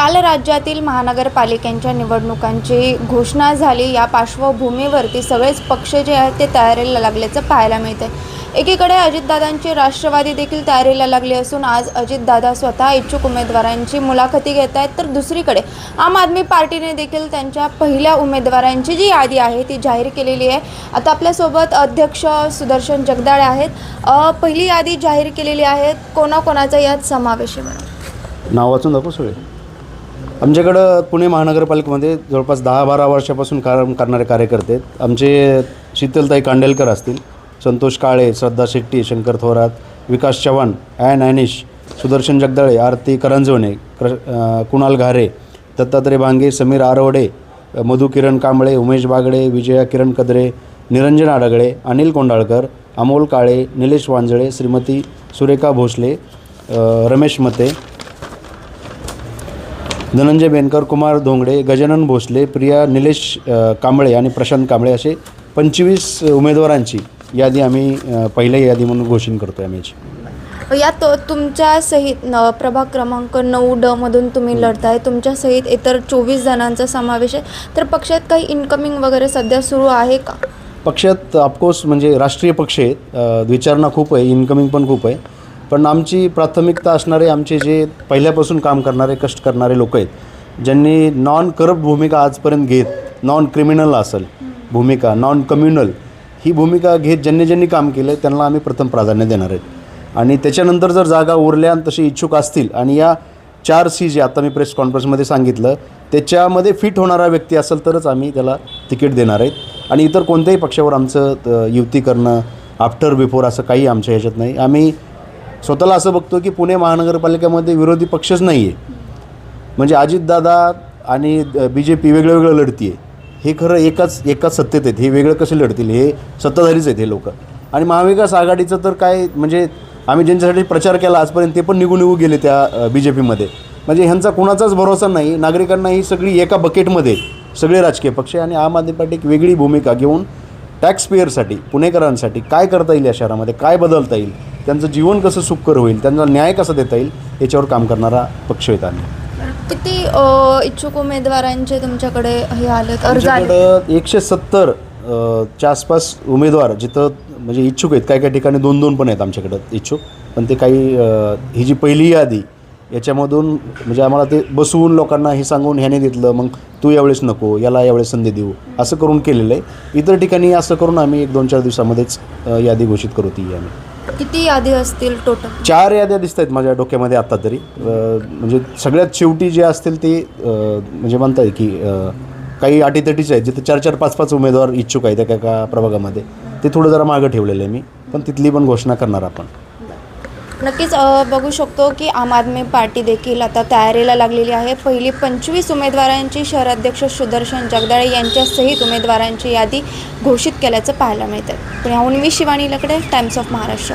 काल राज्यातील महानगरपालिकांच्या निवडणुकांची घोषणा झाली. या पार्श्वभूमीवरती सगळेच पक्ष जे आहेत ते तयारीला लागल्याचं पाहायला मिळते एकीकडे अजितदादांची राष्ट्रवादी देखील तयारीला लागली असून आज अजितदादा स्वतः इच्छुक उमेदवारांची मुलाखती घेत आहेत. तर दुसरीकडे आम आदमी पार्टीने देखील त्यांच्या पहिल्या उमेदवारांची जी यादी आहे ती जाहीर केलेली आहे. आता आपल्यासोबत अध्यक्ष सुदर्शन जगदाळे आहेत. पहिली यादी जाहीर केलेली आहे. कोणाकोणाचा यात समावेश आहे बरं नाव वाचून दाखव सगळे. आमच्याकडं पुणे महानगरपालिकेमध्ये जवळपास दहा बारा वर्षापासून काम करणारे कार्यकर्ते आहेत. आमचे शीतलताई कांडेलकर असतील संतोष काळे श्रद्धा शेट्टी शंकर थोरात विकास चव्हाण ॲन ॲनिश सुदर्शन जगदाळे आरती करंजवणे क्र कुणाल घारे दत्तात्रय भांगे समीर आरवडे मधु किरण कांबळे उमेश बागडे विजया किरण कदरे निरंजन आडगळे अनिल कोंडाळकर अमोल काळे निलेश वांजळे श्रीमती सुरेखा भोसले रमेश मते धनंजय बेनकर कुमार धोंगडे गजानन भोसले प्रिया निलेश कांबळे आणि प्रशांत कांबळे असे पंचवीस उमेदवारांची यादी आम्ही पहिल्या यादी म्हणून घोषित करतो आहे आम्ही याची. यात तुमच्या सहित न प्रभाग क्रमांक नऊ ड मधून तुम्ही लढताय. तुमच्या सहित इतर चोवीस जणांचा समावेश आहे. तर पक्षात काही इन्कमिंग वगैरे सध्या सुरू आहे का? पक्षात ऑफकोर्स म्हणजे राष्ट्रीय पक्ष आहेत. विचारणा खूप आहे. इन्कमिंग पण खूप आहे. पण आमची प्राथमिकता असणारे आमचे जे पहिल्यापासून काम करणारे कष्ट करणारे लोक आहेत ज्यांनी नॉन करप्ट भूमिका आजपर्यंत घेत नॉन क्रिमिनल असेल भूमिका नॉन कम्युनल ही भूमिका घेत ज्यांनी ज्यांनी काम केलं आहे त्यांना आम्ही प्रथम प्राधान्य देणार आहेत. आणि त्याच्यानंतर जर जागा उरल्या आणि तसे इच्छुक असतील आणि या चार सी जे आता मी प्रेस कॉन्फरन्समध्ये सांगितलं त्याच्यामध्ये फिट होणारा व्यक्ती असेल तरच आम्ही त्याला तिकीट देणार आहेत. आणि इतर कोणत्याही पक्षावर आमचं युती करणं आफ्टर बिफोर असं काही आमच्या ह्याच्यात नाही. आम्ही स्वतःला असं बघतो की पुणे महानगरपालिकेमध्ये विरोधी पक्षच नाही आहे म्हणजे अजितदादा आणि बी जे पी वेगळं वेगळं लढती आहे हे खरं एकाच एकाच सत्तेत आहेत. हे वेगळं कसे लढतील? हे सत्ताधारीच आहेत हे लोक. आणि महाविकास आघाडीचं तर काय म्हणजे आम्ही ज्यांच्यासाठी प्रचार केला आजपर्यंत ते पण निघून निघू गेले त्या बी जे पीमध्ये म्हणजे ह्यांचा कुणाचाच भरोसा नाही. नागरिकांना ही सगळी एका बकेटमध्ये सगळे राजकीय पक्ष आणि आम आदमी पार्टी एक वेगळी भूमिका घेऊन टॅक्सपिअरसाठी पुणेकरांसाठी काय करता येईल या शहरामध्ये? काय बदलता येईल? त्यांचं जीवन कसं सुखकर होईल त्यांना न्याय कसा देता येईल याच्यावर काम करणारा पक्ष आहेत आम्ही. किती अ, इच्छुक उमेदवारांचे तुमच्याकडे हे अर्ज आले आमच्याकडं एकशे सत्तर च्या आसपास उमेदवार जिथं म्हणजे इच्छुक आहेत. काही काही ठिकाणी दोन दोन पण आहेत आमच्याकडं इच्छुक. पण ते काही अ, ही जी पहिली यादी याच्यामधून म्हणजे आम्हाला ते बसवून लोकांना हे सांगून ह्याने घेतलं मग तू यावेळेस नको याला यावेळेस संधी देऊ असं करून केलेलं आहे. इतर ठिकाणी असं करून आम्ही एक दोन चार दिवसामध्येच अ, यादी घोषित करू ती आम्ही. किती यादी असतील टोटल चार याद्या दिसत आहेत माझ्या डोक्यामध्ये आत्ता तरी. अ, म्हणजे सगळ्यात शेवटी जे असतील ते अ, म्हणजे म्हणता येईल की अ, काही अटीतटीचे आहेत जिथे चार चार पाच पाच उमेदवार इच्छुक आहेत एका एका प्रभागामध्ये. ते थोडं जरा मागं ठेवलेलं आहे मी पण तिथली पण घोषणा करणार आपण. नक्कीच बघू शकतो की आम आदमी पार्टी देखील आता तयारीला लागलेली आहे. पहिली पंचवीस उमेदवारांची शहराध्यक्ष सुदर्शन जगदाळे यांच्यासहित उमेदवारांची यादी घोषित केल्याचं पाहायला मिळतं पुण्याहून मी शिवानी लकडे टाइम्स ऑफ महाराष्ट्र